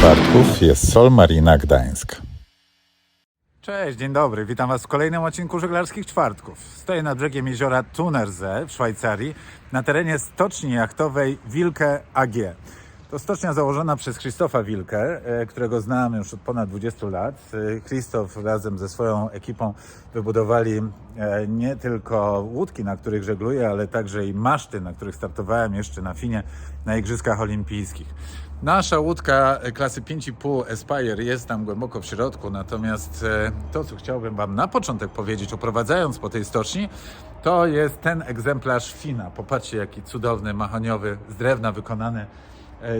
Czwartków jest Sol Marina Gdańsk. Cześć, dzień dobry. Witam Was w kolejnym odcinku żeglarskich czwartków. Stoję nad brzegiem jeziora Thunersee w Szwajcarii na terenie stoczni jachtowej Wilke AG. To stocznia założona przez Krzysztofa Wilkę, e, którego znam już od ponad 20 lat. E, Krzysztof razem ze swoją ekipą wybudowali e, nie tylko łódki, na których żegluję, ale także i maszty, na których startowałem jeszcze na Finie na Igrzyskach Olimpijskich. Nasza łódka klasy 5,5 Aspire jest tam głęboko w środku, natomiast e, to, co chciałbym Wam na początek powiedzieć, oprowadzając po tej stoczni, to jest ten egzemplarz Fina. Popatrzcie, jaki cudowny, mahoniowy, z drewna wykonany e,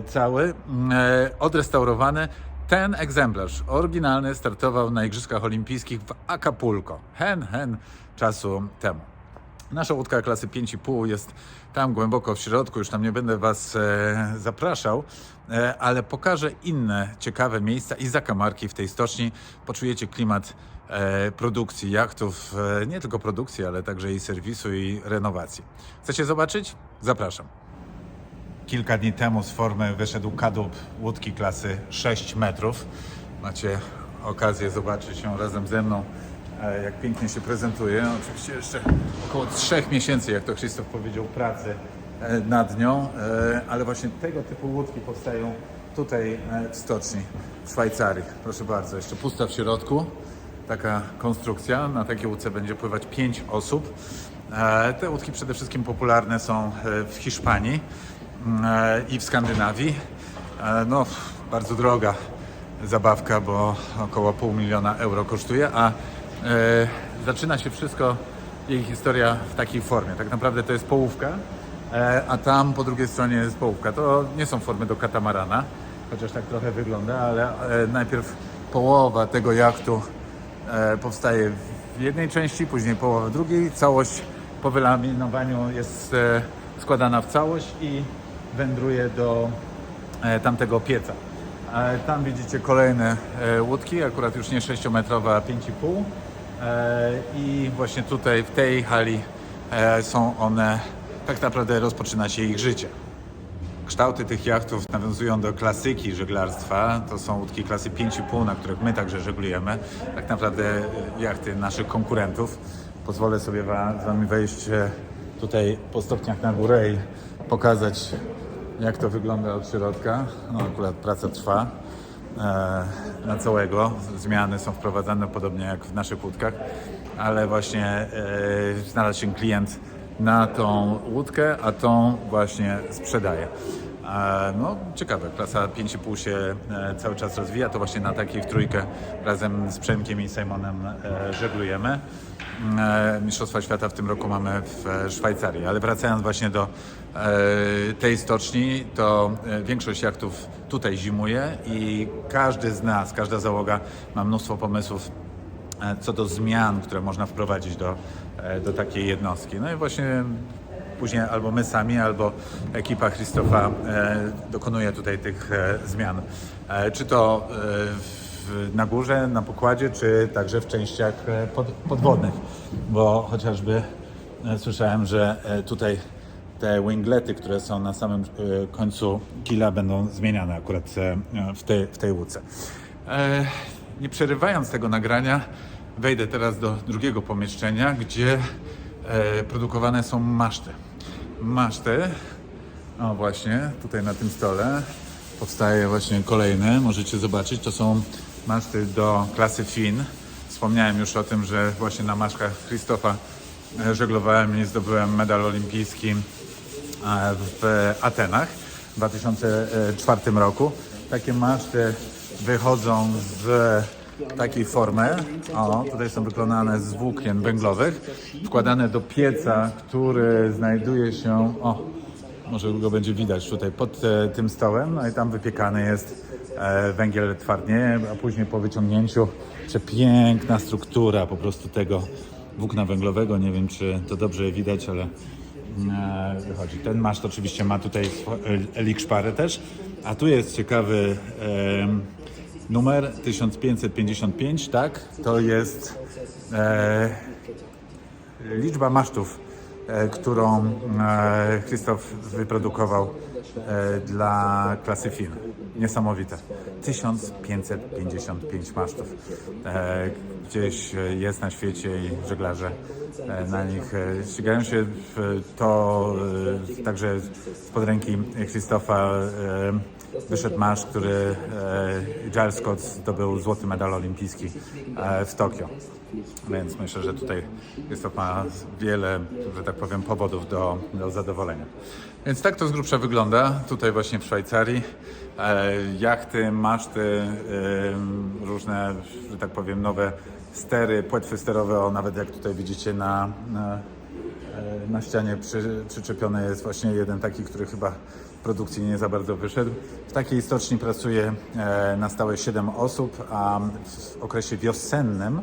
cały, mm, e, odrestaurowany. Ten egzemplarz oryginalny startował na Igrzyskach Olimpijskich w Acapulco, hen, hen czasu temu. Nasza łódka klasy 5,5 jest tam głęboko w środku, już tam nie będę Was e, zapraszał, e, ale pokażę inne ciekawe miejsca i zakamarki w tej stoczni. Poczujecie klimat e, produkcji jachtów, e, nie tylko produkcji, ale także i serwisu i renowacji. Chcecie zobaczyć? Zapraszam. Kilka dni temu z formy wyszedł kadłub łódki klasy 6 metrów. Macie okazję zobaczyć ją razem ze mną, e, jak pięknie się prezentuje. Oczywiście jeszcze około 3 miesięcy, jak to Krzysztof powiedział, pracy e, nad nią, e, ale właśnie tego typu łódki powstają tutaj w stoczni w Szwajcarii. Proszę bardzo, jeszcze pusta w środku taka konstrukcja. Na takiej łódce będzie pływać 5 osób. Te łódki przede wszystkim popularne są w Hiszpanii i w Skandynawii. E, No, bardzo droga zabawka, bo około pół miliona euro kosztuje, a e, zaczyna się wszystko, jej historia w takiej formie. Tak naprawdę to jest połówka, e, a tam po drugiej stronie jest połówka. To nie są formy do katamarana, chociaż tak trochę wygląda, ale e, najpierw połowa tego jachtu e, powstaje w jednej części, później połowa w drugiej. Całość po wylaminowaniu jest e, składana w całość i wędruje do e, tamtego pieca. E, Tam widzicie kolejne e, łódki, akurat już nie 6-metrowe, a 5,5. E, I właśnie tutaj w tej hali są one, tak naprawdę rozpoczyna się ich życie. Kształty tych jachtów nawiązują do klasyki żeglarstwa. To są łódki klasy 5,5, na których my także żeglujemy. Tak naprawdę jachty naszych konkurentów. Pozwolę sobie wa- z Wami wejść tutaj po stopniach na górę i pokazać, jak to wygląda od środka. No, akurat praca trwa e, na całego. Zmiany są wprowadzane podobnie jak w naszych łódkach, ale właśnie e, znalazł się klient na tą łódkę, a tą właśnie sprzedaje. No, ciekawe, klasa 5,5 się e, cały czas rozwija. To właśnie na takiej w trójkę razem z Przemkiem i Simonem e, żeglujemy. E, Mistrzostwa Świata w tym roku mamy w Szwajcarii. Ale wracając właśnie do tej stoczni, to większość jachtów tutaj zimuje i każdy z nas, każda załoga ma mnóstwo pomysłów co do zmian, które można wprowadzić do, do takiej jednostki. No i właśnie później albo my sami, albo ekipa Christofa e, dokonuje tutaj tych e, zmian. E, Czy to na górze, na pokładzie, czy także w częściach pod, podwodnych, bo chociażby słyszałem, że tutaj te winglety, które są na samym końcu kila będą zmieniane akurat w tej, w tej łódce. Nie przerywając tego nagrania, wejdę teraz do drugiego pomieszczenia, gdzie produkowane są maszty. Maszty, o właśnie, tutaj na tym stole powstaje właśnie kolejny, możecie zobaczyć, to są maszty do klasy FIN. Wspomniałem już o tym, że właśnie na maszkach Christofa e, żeglowałem i zdobyłem medal olimpijski e, w Atenach w 2004 roku. Takie maszty wychodzą z takiej formy. O, tutaj są wykonane z włókien węglowych, wkładane do pieca, który znajduje się, o, może go będzie widać tutaj pod e, tym stołem, no i tam wypiekany jest e, węgiel twardnieje, a później po wyciągnięciu przepiękna struktura po prostu tego włókna węglowego. Nie wiem, czy to dobrze widać, ale e, wychodzi. Ten maszt oczywiście ma tutaj swo- e, elik szparę też, a tu jest ciekawy numer 1555, tak? To jest e, liczba masztów e, którą e, wyprodukował e, dla klasy FIN. Niesamowite. 1555 masztów. E, Gdzieś jest na świecie i żeglarze e, na nich e, ścigają się. W- To e, także spod ręki Krzysztofa e, wyszedł marsz, który e, Giles Scott zdobył złoty medal olimpijski e, w Tokio. Więc myślę, że tutaj Krzysztof ma wiele, że tak powiem, powodów do, do zadowolenia. Więc tak to z grubsza wygląda, tutaj właśnie w Szwajcarii. E, jachty, maszty, różne, że tak powiem, nowe stery, płetwy sterowe, o nawet jak tutaj widzicie na, na, na ścianie przy, przyczepiony jest właśnie jeden taki, który chyba w produkcji nie za bardzo wyszedł. W takiej stoczni pracuje e, na stałe 7 osób, a w okresie wiosennym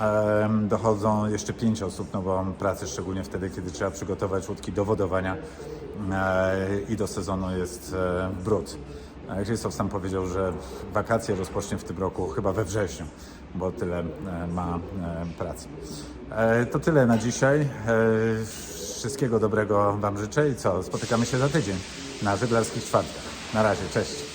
em, dochodzą jeszcze 5 osób, no bo pracy szczególnie wtedy, kiedy trzeba przygotować łódki do wodowania e, i do sezonu jest e, brud. E, Krzysztof sam powiedział, że wakacje rozpocznie w tym roku chyba we wrześniu, bo tyle e, ma e, pracy. E, To tyle na dzisiaj. Wszystkiego dobrego Wam życzę i co? Spotykamy się za tydzień na żeglarskich czwartkach. Na razie, cześć.